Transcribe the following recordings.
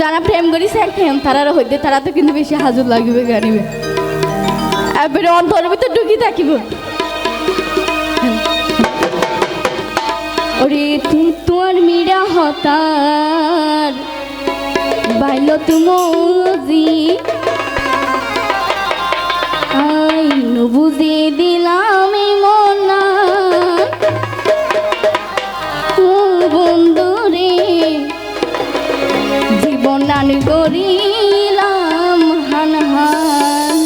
যারা প্রেম করিস এক প্রেম তারারও হইতে তারা তো কিন্তু বেশি হাজুর লাগবে গাড়িবে এবারে অন্তর ভিতর ঢুকি থাকিব। ওরে তোর মিরা হতার, বাইল তুমি আই নান করিলাম হান হান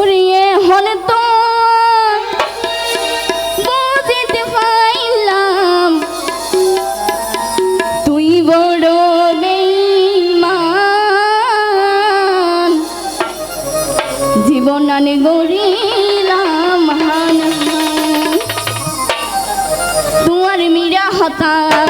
উড়িয়ে হন তো বুঝিতে পাইলাম। তুই বড় বেঈমান। জীবন নান গড়িলাম হান হান তোমার মীরা হতার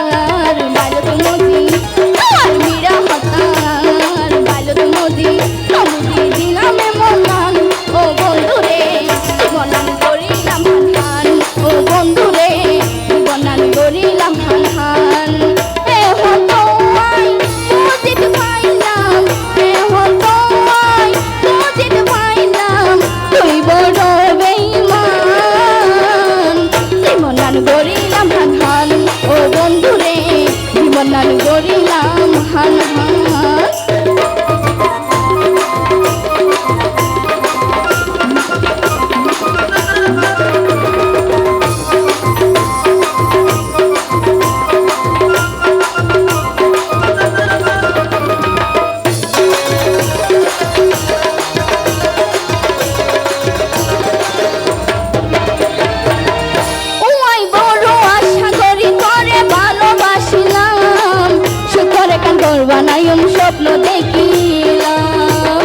সর্বানায়ম স্বপ্ন দেখিলাম।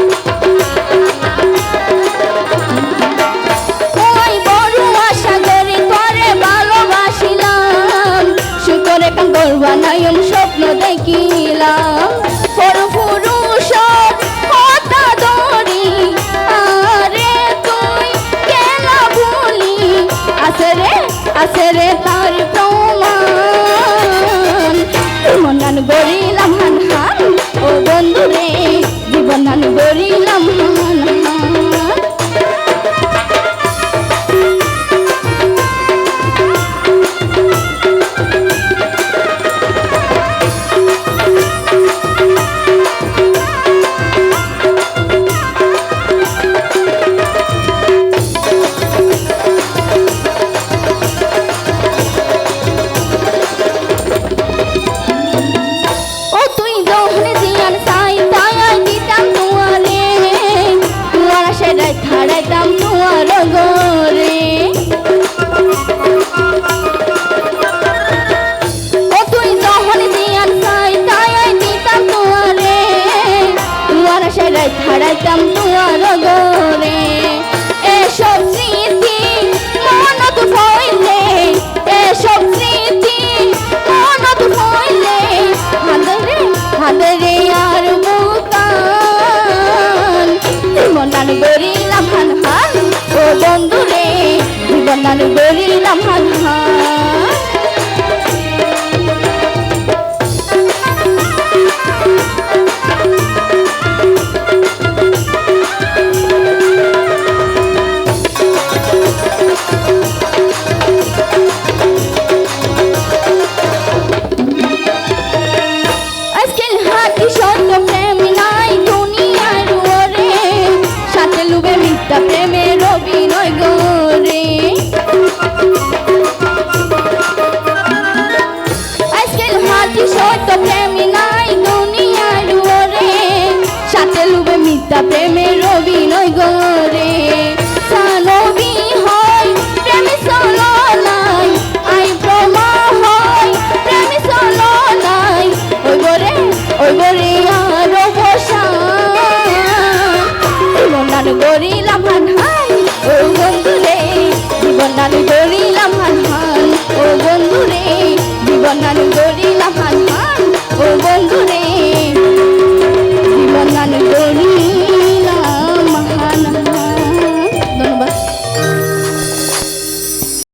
ওই বড় আশা করি করে ভালোবাসিলাম। সুতরে গর্বানায়ম স্বপ্ন দেখিলাম। আসরে তার প্রমাণ।